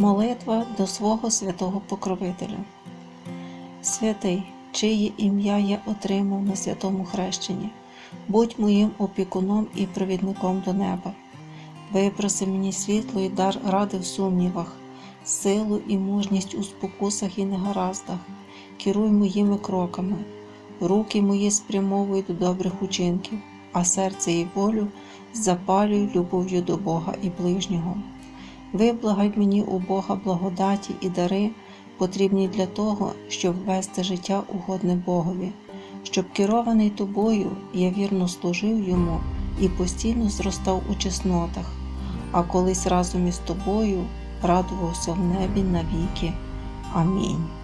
Молитва до свого святого покровителя. Святий, чиє ім'я я отримав на святому хрещенні, будь моїм опікуном і провідником до неба. Випроси мені світло і дар ради в сумнівах, силу і мужність у спокусах і негараздах, керуй моїми кроками, руки мої спрямовуй до добрих учинків, а серце і волю запалюй любов'ю до Бога і ближнього. Виблагай мені у Бога благодаті і дари, потрібні для того, щоб вести життя угодне Богові, щоб керований тобою я вірно служив йому і постійно зростав у чеснотах, а колись разом із тобою радувався в небі навіки. Амінь.